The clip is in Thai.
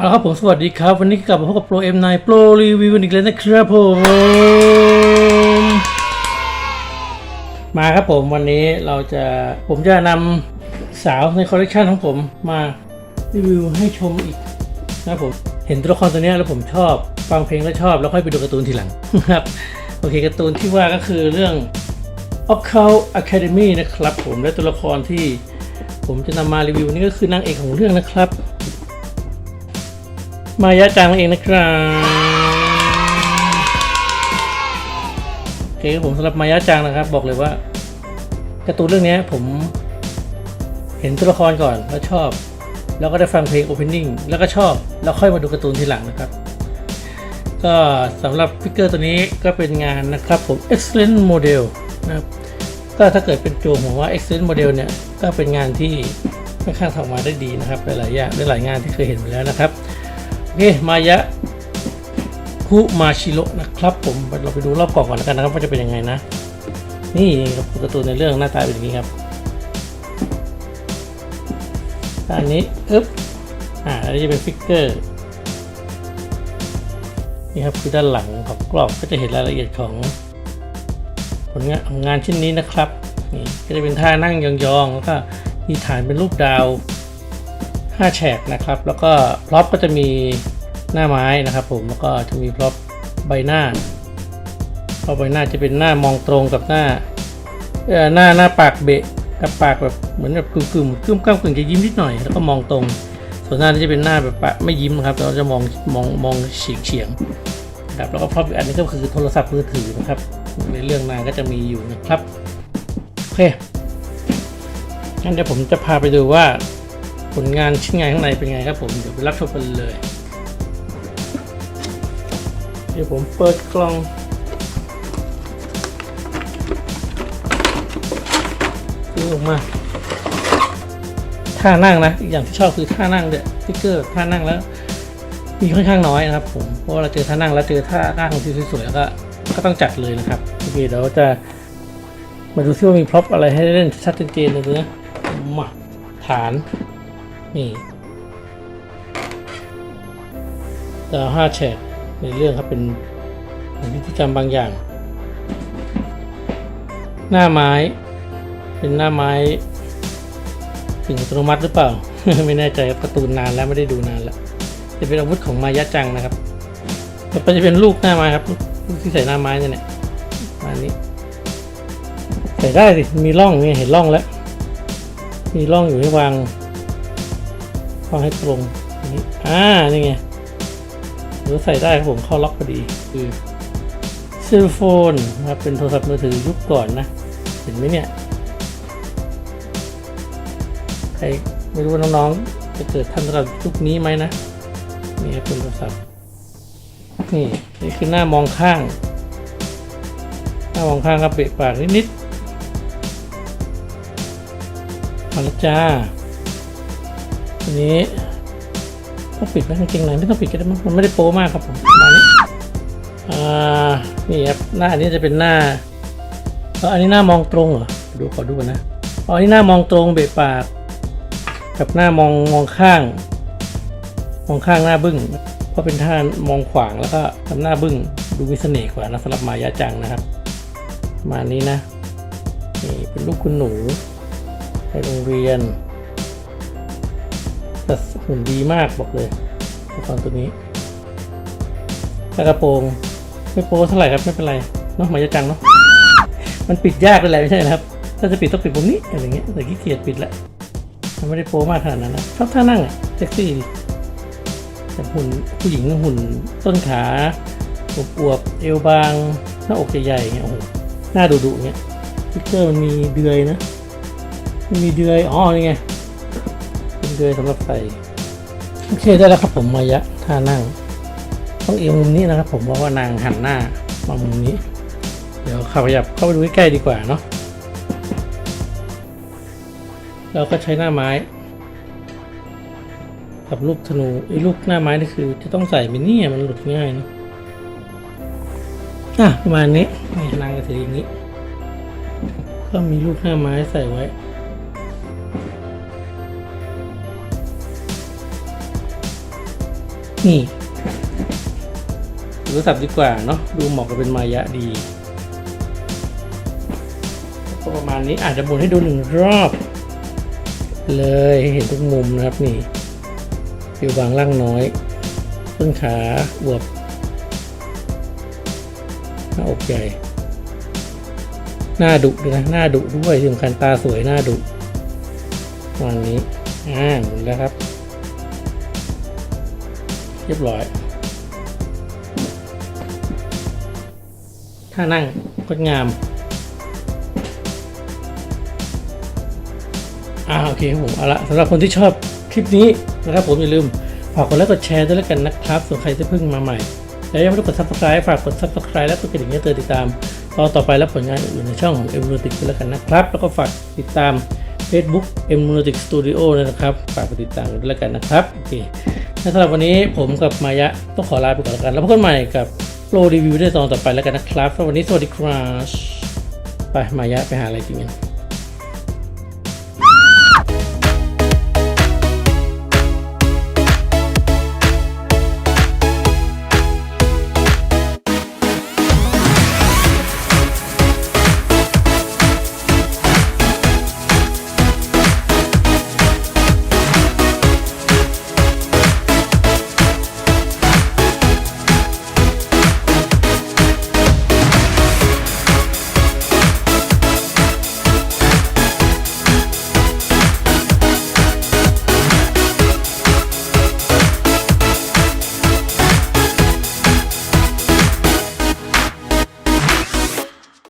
เอาละครับผมสวัสดีครับ วันนี้กลับมาพบกับ Pro M9 Pro Review กันอีกแล้วนะครับผมมาครับผมวันนี้เราจะผมจะนำสาวในคอลเลกชันของผมมารีวิวให้ชมอีกนะครับผมเห็นตัวละครตัวนี้แล้วผมชอบฟังเพลงแล้วชอบแล้วค่อยไปดูการ์ตูนทีหลังครับโอเคการ์ตูนที่ว่าก็คือเรื่อง Occult Academy นะครับผมและตัวละครที่ผมจะนำมารีวิวนี่ก็คือนางเอกของเรื่องนะครับ มายะจังนั่นเองนะครับโอเคผมสำหรับมายะจังนะครับ บอกเลยว่าการ์ตูนเรื่องนี้ผมเห็นตัวละครก่อนแล้วชอบ แล้วก็ได้ฟังเพลง opening แล้วก็ชอบแล้วค่อยมาดูการ์ตูนทีหลังนะครับ ก็สำหรับฟิกเกอร์ตัวนี้ก็เป็นงานนะครับผม excellent model นะครับก็ถ้าเกิดเป็นโจมว่า excellent model เนี่ย ก็เป็นงานที่ค่อนข้างทำมาได้ดีนะครับหลายๆอย่างหลายๆงานที่เคยเห็นมาแล้วนะครับ เคมายะคุมาชิโร่นะครับ ผมเราไปดูรอบกล่องก่อนแล้วกันนะครับว่าจะเป็นยังไงนะ นี่ครับการ์ตูนในเรื่องหน้าตาเป็นอย่างนี้ครับอันนี้อึ๊บอ่าอันนี้จะเป็นฟิกเกอร์นี่ครับคือด้านหลังของกล่องก็จะเห็นรายละเอียดของผลงานงานชิ้นนี้นะครับนี่ก็จะเป็นท่านั่งยองๆแล้วก็มีฐานเป็นรูปดาว 5 แฉกนะครับ แล้วก็พร็อพก็จะมีหน้าไม้นะครับ ผมแล้วก็จะมีพร็อพใบหน้าพร็อพใบหน้าจะเป็นหน้ามองตรงกับหน้าหน้าหน้าปากเบะกับปากแบบเหมือนแบบกึ่งกึ่งกึ่มกล้ามกึ่งจะยิ้มนิดหน่อยแล้วก็มองตรง ส่วนหน้านี้จะเป็นหน้าแบบปะไม่ยิ้มนะครับแต่เราจะมองมองมองเฉียงเฉียงๆครับแล้วก็พร็อพอีกอันนี้ก็คือโทรศัพท์มือถือนะครับ ในเรื่องหน้าก็จะมีอยู่นะครับโอเคงั้นเดี๋ยวผมจะพาไปดูว่า ผลงานชิ้นงานข้างในเป็นไงครับผม เดี๋ยวไปรับชมกันเลย เดี๋ยวผมเปิดกล่อง ซื้อออกมา ท่านั่งนะอีกอย่างที่ชอบคือท่านั่งเด็ดสติ๊กเกอร์ท่านั่งแล้ว มีค่อนข้างน้อยนะครับผม เพราะเราเจอท่านั่งแล้วเจอท่านั่งที่สวยๆแล้วก็ก็ต้องจัดเลยนะครับโอเคเดี๋ยวจะมาดูซิว่ามีพร็อพอะไรให้เล่นชัดเจนเลยนะมาฐาน นี่ดาวห้าแฉกในเรื่องครับเป็นเป็นพิธีกรรมบางอย่าง หน้าไม้ เป็นหน้าไม้ ถึงอัตโนมัติหรือเปล่า ไม่แน่ใจครับการ์ตูนนานแล้วไม่ได้ดูนานแล้วจะเป็นอาวุธของมายะจังนะครับต่อไปจะเป็นลูกหน้าไม้ครับลูกที่ใส่หน้าไม้เนี่ยแหละมานี้ใส่ได้สิมีร่องนี่เห็นร่องแล้ว มีร่องอยู่ให้วาง วางให้ตรงนี่อ่า นี่ไงหรือใส่ได้ครับผมเข้าล็อกพอดีคือเซลโฟนนะครับเป็นโทรศัพท์มือถือยุคก่อนนะ เห็นไหมเนี่ย ใครไม่รู้ว่าน้องๆ จะเกิดทันสำหรับยุคนี้ไหมนะ นี่ครับเป็นโทรศัพท์ นี่นี่คือหน้ามองข้าง หน้ามองข้างครับเบะปากนิดๆมาแล้วจ้า อันนี้ต้องปิดไหมกางเกงในไม่ต้องปิดก็ได้มั้งมันไม่ได้โป๊มากครับผมประมาณนี้อ่านี่ครับหน้าอันนี้จะเป็นหน้าเอออันนี้หน้ามองตรงเหรอดูขอดูก่อนนะอ๋อนนี้หน้ามองตรงเบะปากกับหน้ามองมองข้าง มองข้างหน้าบึ้งเพราะเป็นท่ามองขวางแล้วก็ทำหน้าบึ้งดูมีเสน่ห์กว่านะสำหรับมายาจังนะครับมานี้นะนี่เป็นลูกคุณหนูไปโรงเรียน แต่หุ่นดีมากบอกเลยละครตัวนี้กระโปรงไม่โป๊เท่าไหร่ครับไม่เป็นไรเนาะหมายจังเนาะมันปิดยากเลยแหละไม่ใช่นะครับ ถ้าจะปิดต้องปิดตรงนี้อะไรเงี้ยแต่ขี้เกียจปิดละมันไม่ได้โป๊มากขนาดนั้นนะชอบท่านั่งอะเซ็กซี่ดีแต่หุ่นผู้หญิงหุ่นต้นขาอวบๆเอวบาง หน้าอกใหญ่ๆอย่เงี้ยโอ้โหหน้าดุดุๆเงี้ยสติ๊กเกอร์มันมีเดือยนะมันมีเดือยอ๋อนี่ไง ดือยสำหรับใส่โอเคได้แล้วครับผมมายะท่านั่ง ต้องเอียงมุมนี้นะครับ ผมเพราะว่านางหันหน้ามามุมนี้ เดี๋ยวขับขยับเข้าไปดูใกล้ๆดีกว่าเนาะเราก็ใช้หน้าไม้ กับลูกธนูไอ้ลูกหน้าไม้นี่คือ จะต้องใส่ไปเนี่ยมันหลุดง่ายนะอะประมาณนี้นี่นางก็ถืออย่างนี้ ก็มีลูกหน้าไม้ใส่ไว้ นี่โทรศัพท์ดีกว่าเนาะดูเหมาะกับเป็นมายะดีก็ประมาณนี้อาจจะหมุนให้ดูหนึ่งรอบ เลยเห็นทุกมุมนะครับนี่ผิวบางล่างน้อยต้นขาอวบหน้าอกใหญ่ หน้าดุด้วยนะหน้าดุด้วยที่สำคัญตาสวยหน้าดุประมาณนี้อ่าหมุนแล้วครับ รียบร้อย ท่านั่งงดงามอ่าโอเคครับผมเอาละสำหรับคนที่ชอบคลิปนี้นะครับผมอย่าลืมฝากกดไลค์กดแชร์ด้วยแล้วกันนะครับ ส่วนใครที่เพิ่งมาใหม่ แล้วยังไม่ได้กด subscribe ฝากกด subscribe และกดกระดิ่งเพื่อติดตามตอนต่อไปและผลงานอื่นในช่องของ m m u n o t i c ด้วยแล้วกันนะครับ แล้วก็ฝากติดตาม Facebook m m u n o t i c Studio ด้วยนะครับ ฝากไปติดตามด้วยแล้วกันนะครับ โอเค และสำหรับวันนี้ผมกับมายะต้องขอลาไปก่อนแล้วกัน แล้วพบกันใหม่กับโปรรีวิวในตอนต่อไปแล้วกันนะครับสำหรับวันนี้สวัสดีครับไปมายะไปหาอะไรกินกัน